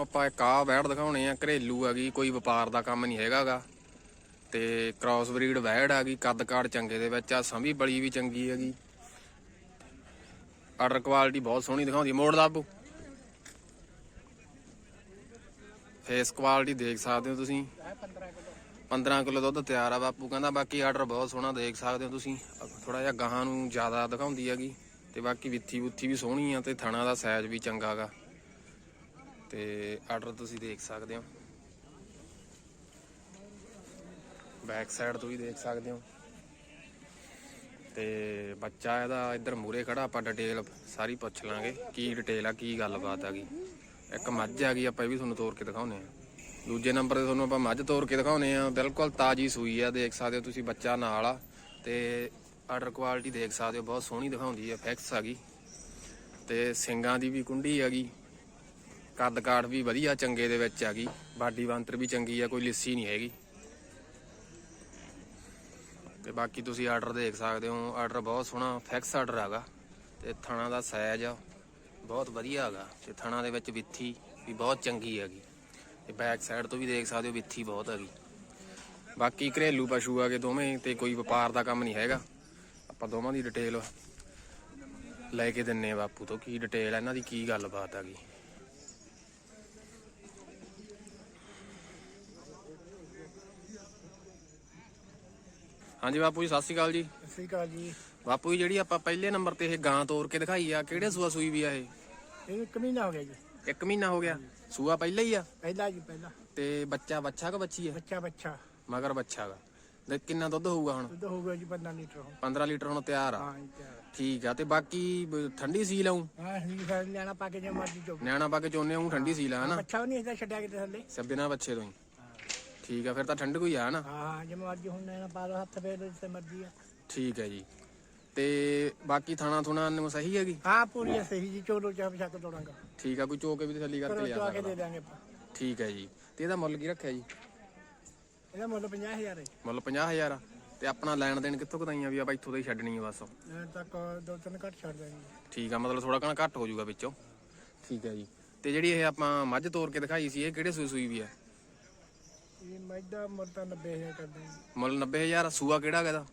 ਤੁਹਾਨੂੰ ਆਪਾਂ ਇੱਕ ਆਹ ਵੈੜ ਦਿਖਾਉਣੇ ਆ, ਘਰੇਲੂ ਹੈਗੀ ਕੋਈ ਵਪਾਰ ਦਾ ਕੰਮ ਨਹੀਂ ਹੈਗਾਗਾ ਤੇ ਕ੍ਰਾਸ ਬਰੀਡ ਵੈੜ ਆ ਗਈ, ਕੱਦ ਕਾੜ ਚੰਗੇ ਦੇ ਵਿੱਚ ਆ, ਸੰਭੀ ਬਲੀ ਵੀ ਚੰਗੀ ਹੈਗੀ। ਆਰਡਰ ਕੁਆਲਿਟੀ ਬਹੁਤ ਸੋਹਣੀ ਦਿਖਾਉਂਦੀ ਹੈ। ਮੋੜ ਦਾਬੂ ਫੇਸ ਕੁਆਲਿਟੀ ਦੇਖ ਸਕਦੇ ਹੋ ਤੁਸੀਂ। 15 ਕਿਲੋ ਦੁੱਧ ਤਿਆਰ ਆ ਬਾਪੂ, ਕਹਿੰਦਾ ਬਾਕੀ ਆਰਡਰ ਬਹੁਤ ਸੋਹਣਾ ਦੇਖ ਸਕਦੇ ਹੋ ਤੁਸੀਂ। ਥੋੜਾ ਜਿਹਾ ਗਾਹਾਂ ਨੂੰ ਜ਼ਿਆਦਾ ਦਿਖਾਉਂਦੀ ਹੈਗੀ, ਤੇ ਬਾਕੀ ਵਿੱਥੀ ਬੁੱਥੀ ਵੀ ਸੋਹਣੀ ਆ, ਤੇ ਥਣਾ ਦਾ ਸਾਈਜ਼ ਵੀ ਚੰਗਾਗਾ ਤੇ ਆਰਡਰ ਤੁਸੀਂ ਦੇਖ ਸਕਦੇ ਹੋ। ਬੈਕ ਸਾਈਡ ਤੋਂ ਵੀ ਦੇਖ ਸਕਦੇ ਹੋ। ਤੇ ਬੱਚਾ ਇਹਦਾ ਇੱਧਰ ਮੂਰੇ ਖੜਾ, ਆਪਾਂ ਡਿਟੇਲ ਸਾਰੀ ਪੁੱਛ ਲਾਂਗੇ, ਕੀ ਡਿਟੇਲ ਆ, ਕੀ ਗੱਲਬਾਤ ਆ ਗਈ। ਇੱਕ ਮੱਝ ਆ ਗਈ, ਆਪਾਂ ਇਹ ਵੀ ਤੁਹਾਨੂੰ ਤੋਰ ਕੇ ਦਿਖਾਉਨੇ ਆ ਦੂਜੇ ਨੰਬਰ ਤੇ ਤੁਹਾਨੂੰ ਆਪਾਂ ਮੱਝ ਤੋਰ ਕੇ ਦਿਖਾਉਨੇ ਆ ਬਿਲਕੁਲ ਤਾਜੀ ਸੂਈ ਆ, ਦੇਖ ਸਕਦੇ ਹੋ ਤੁਸੀਂ ਬੱਚਾ ਨਾਲ ਆ। ਤੇ ਆਰਡਰ ਕੁਆਲਿਟੀ ਦੇਖ ਸਕਦੇ ਹੋ, ਬਹੁਤ ਸੋਹਣੀ ਦਿਖਾਉਂਦੀ ਆ ਫੈਕਸ ਆ ਗਈ। ਤੇ ਸਿੰਗਾਂ ਦੀ ਵੀ ਕੁੰਡੀ ਹੈਗੀ ਕੱਦ ਕਾਠ ਵੀ ਵਧੀਆ ਚੰਗੇ ਦੇ ਵਿੱਚ ਆ ਗਈ। ਬਾਡੀ ਬੰਤਰ ਵੀ ਚੰਗੀ ਆ, ਕੋਈ ਲਿੱਸੀ ਨਹੀਂ ਹੈਗੀ। ਤੇ ਬਾਕੀ ਤੁਸੀਂ ਆਰਡਰ ਦੇਖ ਸਕਦੇ ਹੋ, ਆਰਡਰ ਬਹੁਤ ਸੋਹਣਾ ਫਿਕਸ ਆਰਡਰ ਹੈਗਾ। ਤੇ ਥਣਾ ਦਾ ਸਾਈਜ਼ ਬਹੁਤ ਵਧੀਆ ਹੈਗਾ। ਤੇ ਥਣਾ ਦੇ ਵਿੱਚ ਵਿੱਥੀ ਵੀ ਬਹੁਤ ਚੰਗੀ ਹੈਗੀ। ਤੇ ਬੈਕ ਸਾਈਡ ਤੋਂ ਵੀ ਦੇਖ ਸਕਦੇ ਹੋ, ਵਿੱਥੀ ਬਹੁਤ ਹੈਗੀ। ਬਾਕੀ ਘਰੇਲੂ ਪਸ਼ੂ ਆਗੇ ਦੋਵੇਂ, ਤੇ ਕੋਈ ਵਪਾਰ ਦਾ ਕੰਮ ਨਹੀਂ ਹੈਗਾ। ਆਪਾਂ ਦੋਵਾਂ ਦੀ ਡਿਟੇਲ ਲੈ ਕੇ ਦਿੰਨੇ ਆ ਬਾਪੂ ਤੋਂ, ਕੀ ਡਿਟੇਲ ਹੈ ਇਹਨਾਂ ਦੀ ਕੀ ਗੱਲਬਾਤ ਹੈਗੀ। ਹਾਂਜੀ ਬਾਪੂ ਜੀ ਸਤਿ ਸ਼੍ਰੀ ਅਕਾਲ ਜੀ। ਸਤਿ ਸ਼੍ਰੀ ਅਕਾਲ ਜੀ। ਬਾਪੂ ਜੀ ਜਿਹੜੀ ਆਪਾਂ ਪਹਿਲੇ ਨੰਬਰ ਤੇ ਇਹ ਗਾਂ ਤੋਰ ਕੇ ਦਿਖਾਈ ਆ ਕਿਹੜੇ ਸੂਆ ਸੂਈ ਵੀ ਆ ਇਹ? ਇਹਨੂੰ ਇੱਕ ਮਹੀਨਾ ਹੋ ਗਿਆ ਜੀ। ਇੱਕ ਮਹੀਨਾ ਹੋ ਗਿਆ। ਸੂਆ ਪਹਿਲਾਂ ਹੀ ਆ? ਪਹਿਲਾ ਜੀ ਪਹਿਲਾ। ਤੇ ਬੱਚਾ ਬੱਚਾ ਕਿ ਬੱਚੀ ਆ? ਬੱਚਾ ਬੱਚਾ। ਮਗਰ ਬੱਚਾ ਗਾ। ਤੇ ਕਿੰਨਾ ਦੁੱਧ ਹੋਊਗਾ ਹੁਣ? ਦੁੱਧ ਹੋ ਗਿਆ ਜੀ 15 ਲੀਟਰ ਹੁਣ। 15 ਲੀਟਰ ਹੁਣ ਤਿਆਰ ਆ। ਹਾਂ ਜੀ ਤਿਆਰ ਠੀਕ ਆ ਤੇ ਬਾਕੀ ਬ- ਠੰਡੀ ਸੀ ਲਾਉਂ ਹਾਂ ਹੀ ਫਿਰ ਲੈਣਾ ਪਾ ਕੇ ਜੇ ਮਰਜ਼ੀ ਚੋ ਨਿਆਣਾ ਪਾ ਕੇ ਚੋਨੇ ਹੂੰ ਠੰਡੀ ਸੀ ਲਾ ਹਨਾ? ਬੱਚਾ ਵੀ ਨਹੀਂ ਇਹਦਾ ਛੱਡਿਆ ਕਿਤੇ ਥੱਲੇ। ਸੱਬੇ ਬੱਚੇ ਤੋਂ ਹੀ। ਠੀਕ ਆ ਫਿਰ ਤਾਂ ਠੰਡ ਕੋਈ ਆ ਹਨਾ ਹਾਂ ਹਾਂ ਜੇ ਮਰਜ਼ੀ ਹੁਣ ਲੈਣਾ ਪਾ ਲਓ ਹੱਥ ਫੇਰ ਜਿੱਥੇ ਮਰਜ਼ੀ ਆ। ਠੀਕ ਹੈ ਜੀ। ਤੇ ਬਾਕੀ ਥਾਣਾ ਥੁਣਾ ਨੂੰ ਸਹੀ ਹੈਗੀ? ਹਾਂ ਪੂਰੀ ਹੈ ਸਹੀ ਜੀ ਚੋਲੋ ਚਾਹ ਪਛਾਕ ਤੋੜਾਂਗਾ। ਠੀਕ ਆ ਕੋਈ ਚੋ ਕੇ ਵੀ ਤਸੱਲੀ ਕਰਕੇ ਕਰੋ ਲਿਆ ਚੋ ਕੇ ਸਕਦਾ। ਦੇ ਦਾਂਗੇ ਆਪਾਂ। ਠੀਕ ਹੈ ਜੀ। ਤੇ ਇਹਦਾ ਮੁੱਲ ਕੀ ਰੱਖਿਆ ਜੀ? ਇਹਦਾ ਮੁੱਲ 50000 ਹੈ। ਮੁੱਲ 50000 ਆ। ਤੇ ਆਪਣਾ ਲੈਣ ਦੇਣ ਕਿੱਥੋਂ ਕਦਾਈਆਂ ਵੀ ਆਪਾਂ ਇੱਥੋਂ ਦਾ ਹੀ ਛੱਡਣੀ ਆ ਬਸ? ਲੈਣ ਤੱਕ ਦੋ ਤਿੰਨ ਘੱਟ ਛੱਡ ਦਾਂਗੇ ਠੀਕ ਆ ਮਤਲਬ ਥੋੜਾ ਕਣਾ ਘੱਟ ਹੋ ਜਾਊਗਾ ਵਿੱਚੋਂ। ਠੀਕ ਹੈ ਜੀ। ਤੇ ਜਿਹੜੀ ਇਹ ਆਪਾਂ ਮੱਝ ਤੋੜ ਕੇ ਦਿਖਾਈ ਸੀ ਇਹ ਕਿਹੜੇ ਸੂਈ ਸੂਈ ਵੀ ਆ? ਇਹ ਮੈਦਾ ਮੁੱਲ ਤਾਂ 90000 ਕਰ ਦਾਂਗੇ ਮੁੱਲ 90000 ਸੂਆ ਕਿਹੜਾ ਹੈਗਾ ਇਹਦਾ?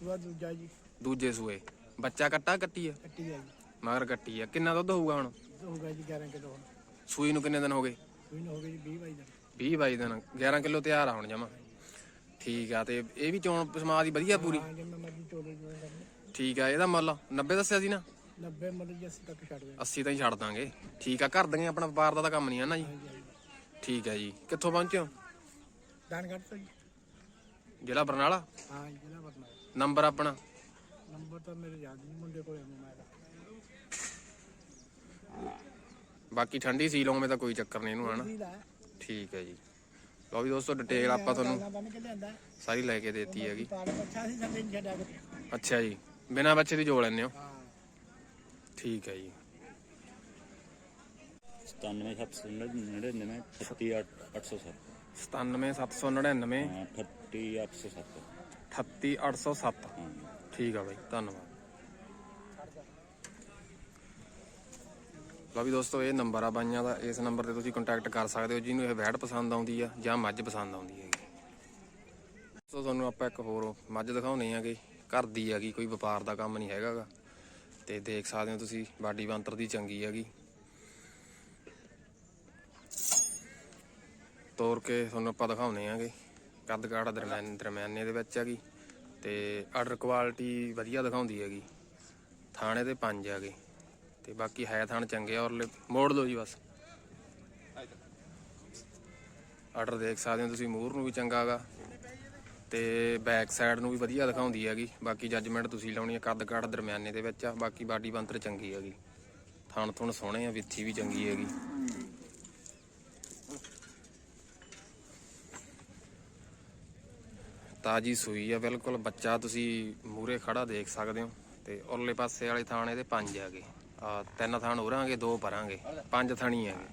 ਦੂਆ ਦੂਜਾ ਜੀ। ਦੂਜੇ ਸੂਏ। ਬੱਚਾ ਕੱਟਾ ਕੱਟੀ ਆ? ਕੱਟੀ ਹੈ ਜੀ। ਮਗਰ ਕੱਟੀ ਆ। ਕਿੰਨਾ ਦੁੱਧ ਹੋਊਗਾ ਹੁਣ? ਦੁੱਧ ਹੋ ਗਿਆ ਜੀ 11 ਕਿਲੋ ਹੁਣ। ਸੂਈ ਨੂੰ ਕਿੰਨੇ ਦਿਨ ਹੋ ਗਏ? ਕੋਈ ਨਾ ਹੋ ਗਈ ਜੀ 20 ਬਾਈ ਦਾ 20 22 ਦਿਨ। 11 ਕਿਲੋ ਤਿਆਰ ਆ ਹੁਣ ਜਮਾ। ਠੀਕ ਆ ਤੇ ਇਹ ਵੀ ਚੋਣ ਸਮਾਦ ਦੀ ਵਧੀਆ ਪੂਰੀ? ਹਾਂ ਜੇ ਮੈਂ ਮਰਜ਼ੀ ਚੋਲੇ ਜੋ ਕਰਨੇ। ਠੀਕ ਆ ਇਹਦਾ ਮੁੱਲ 90 ਦੱਸਿਆ ਸੀ ਨਾ? 90 ਮੁੱਲ ਜੀ 80 ਤੱਕ ਛੱਡ ਦਾਂਗੇ 80 ਤਾਂ ਹੀ ਛੱਡ ਦਾਂਗੇ। ਠੀਕ ਆ ਕਰ ਦਾਂਗੇ ਆਪਣਾ ਵਪਾਰ ਦਾ ਤਾਂ ਕੰਮ ਨਹੀਂ ਹੈ ਨਾ ਜੀ? ਠੀਕ ਹੈ ਜੀ। ਕਿੱਥੋਂ ਪਹੁੰਚੇ ਹੋ? ਦਾਨ ਕੱਢ ਤੋ ਜੀ। ਜ਼ਿਲ੍ਹਾ ਬਰਨਾਲਾ? ਹਾਂ ਜੀ, ਜ਼ਿਲ੍ਹਾ ਬਰਨਾਲਾ। ਨੰਬਰ ਆਪਣਾ? ਨੰਬਰ ਤਾਂ ਮੇਰੇ ਯਾਦ ਨਹੀਂ ਮੁੰਡੇ ਕੋਲ ਹੈ ਮੋਬਾਈਲ ਬਾਕੀ ਠੰਡੀ ਸੀ ਲਓਵੇਂ ਤਾਂ ਕੋਈ ਚੱਕਰ ਨਹੀਂ ਇਹਨੂੰ ਹਨਾ? ਠੀਕ ਹੈ ਜੀ। ਲਓ ਵੀ ਦੋਸਤੋ ਡਿਟੇਲ ਆਪਾਂ ਤੁਹਾਨੂੰ ਬਣ ਕੇ ਲਿਆਂਦਾ। ਸਾਰੀ ਲੈ ਕੇ ਦੇਤੀ ਹੈਗੀ। ਪਾੜ ਬੱਚਾ ਸੀ ਸਾਡੇ ਨਹੀਂ ਛੱਡਿਆ ਕਿਤੇ। ਅੱਛਾ ਜੀ ਬਿਨਾਂ ਬੱਚੇ ਦੀ ਜੋੜ ਲੈਂਦੇ ਹੋ? ਹਾਂ। ਠੀਕ ਹੈ ਜੀ। 97799 38807 97799 ਹਾਂ 38807 38807 ਹਾਂ। ਠੀਕ ਆ ਬਾਈ ਧੰਨਵਾਦ। ਲਓ ਵੀ ਦੋਸਤੋ ਇਹ ਨੰਬਰ ਆ ਬਾਈਆਂ ਦਾ ਇਸ ਨੰਬਰ ਤੇ ਤੁਸੀਂ ਕੰਟੈਕਟ ਕਰ ਸਕਦੇ ਹੋ ਜਿਹਨੂੰ ਇਹ ਵੈੜ ਪਸੰਦ ਆਉਂਦੀ ਆ ਜਾਂ ਮੱਝ ਪਸੰਦ ਆਉਂਦੀ ਹੈਗੀ। ਸੋ ਤੁਹਾਨੂੰ ਆਪਾਂ ਇੱਕ ਹੋਰ ਮੱਝ ਦਿਖਾਉਣੇ ਆਗੇ ਘਰ ਦੀ ਹੈਗੀ ਕੋਈ ਵਪਾਰ ਦਾ ਕੰਮ ਨਹੀਂ ਹੈਗਾਗਾ। ਤੇ ਦੇਖ ਸਕਦੇ ਹੋ ਤੁਸੀਂ ਬਾਡੀ ਬੰਤਰ ਦੀ ਚੰਗੀ ਹੈਗੀ। ਤੋੜ ਕੇ ਤੁਹਾਨੂੰ ਆਪਾਂ ਦਿਖਾਉਂਦੇ ਆਗੇ। ਕੱਦ ਕਾਠ ਦਰਮਿਆਨ ਦਰਮਿਆਨੇ ਦੇ ਵਿੱਚ ਹੈਗੀ ਤੇ ਆਰਡਰ ਕੁਆਲਿਟੀ ਵਧੀਆ ਦਿਖਾਉਂਦੀ ਹੈਗੀ। ਥਾਣੇ ਤੇ ਪੰਜ ਹੈਗੇ। ਤੇ ਬਾਕੀ ਹੈ ਥਾਣ ਚੰਗੇ ਔਰ ਮੋੜ ਲਓ ਜੀ ਬਸ। ਆਰਡਰ ਦੇਖ ਸਕਦੇ ਹੋ ਤੁਸੀਂ ਮੂਰ ਨੂੰ ਵੀ ਚੰਗਾ ਹੈਗਾ ਤੇ ਬੈਕ ਸਾਈਡ ਨੂੰ ਵੀ ਵਧੀਆ ਦਿਖਾਉਂਦੀ ਹੈਗੀ। ਬਾਕੀ ਜੱਜਮੈਂਟ ਤੁਸੀਂ ਲਾਉਣੀ ਹੈ ਕੱਦ ਕਾਠ ਦਰਮਿਆਨੇ ਦੇ ਵਿੱਚ ਆ। ਬਾਕੀ ਬਾਡੀ ਬੰਤਰ ਚੰਗੀ ਹੈਗੀ। ਥਾਣ ਥੁਣ ਸੋਹਣੇ ਆ, ਵਿੱਥੀ ਵੀ ਚੰਗੀ ਹੈਗੀ। ਤਾਜੀ ਸੂਈ ਆ, ਬਿਲਕੁਲ ਬੱਚਾ ਤੁਸੀਂ ਮੂਰੇ ਖੜਾ ਦੇਖ ਸਕਦੇ ਹੋ। ਤੇ ਉਰਲੇ ਪਾਸੇ ਵਾਲੇ ਥਾਣ ਇਹਦੇ ਪੰਜ ਹੈਗੇ। ਆ ਤਿੰਨ ਥਾਣ ਹੋਰਾਂਗੇ ਦੋ ਭਰਾਂਗੇ ਪੰਜ ਥਾਣੀ ਹੈਗੇ।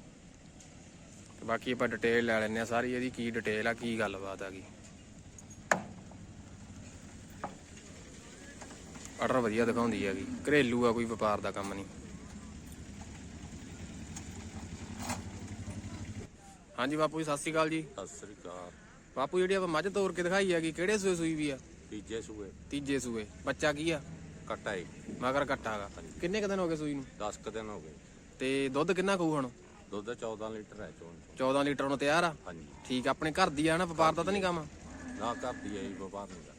ਤੇ ਬਾਕੀ ਆਪਾਂ ਡਿਟੇਲ ਲੈ ਲੈਣੇ ਆ ਸਾਰੀ, ਇਹਦੀ ਕੀ ਡਿਟੇਲ ਆ, ਕੀ ਗੱਲਬਾਤ ਹੈਗੀ। ਆਰਡਰ ਵਧੀਆ ਦਿਖਾਉਂਦੀ ਹੈਗੀ। ਘਰੇਲੂ ਆ, ਕੋਈ ਵਪਾਰ ਦਾ ਕੰਮ ਨਹੀਂ। ਹਾਂਜੀ ਬਾਪੂ ਜੀ, ਸਤਿ ਸ਼੍ਰੀ ਅਕਾਲ ਜੀ। ਸਤਿ ਸ੍ਰੀ ਅਕਾਲ। ਬਾਪੂ ਜਿਹੜੀ ਆਪਾਂ ਮੱਝ ਤੋਰ ਕੇ ਦਿਖਾਈ ਹੈਗੀ ਕਿਹੜੇ ਸੂਏ ਸੂਈ ਵੀ ਆ? ਤੀਜੇ ਸੂਏ। ਤੀਜੇ ਸੂਏ। ਬੱਚਾ ਕੀ ਆ? ਕਟਾਈ ਮਗਰ ਕੱਟਾਗਾ ਕਿੰਨੇ ਕੁ ਦਿਨ ਹੋ ਗਏ ਸੂਈ ਨੂੰ? 10 ਕ ਦਿਨ ਹੋ ਗਏ। ਤੇ ਦੁੱਧ ਕਿੰਨਾ ਖਾਊ ਹੁਣ? ਦੁੱਧ 14 ਲੀਟਰ ਹੈ ਚੋਣ 14 ਲੀਟਰ ਨੂੰ ਤਿਆਰ ਆ? ਹਾਂਜੀ। ਠੀਕ ਆ, ਆਪਣੇ ਘਰ ਦੀ ਆ ਨਾ ਵਪਾਰ ਦਾ ਤਾਂ ਨਹੀਂ ਕੰਮ? ਨਾ ਕਰਦੀ ਹੈ ਜੀ ਵਪਾਰ ਨਹੀਂ ਦਾ।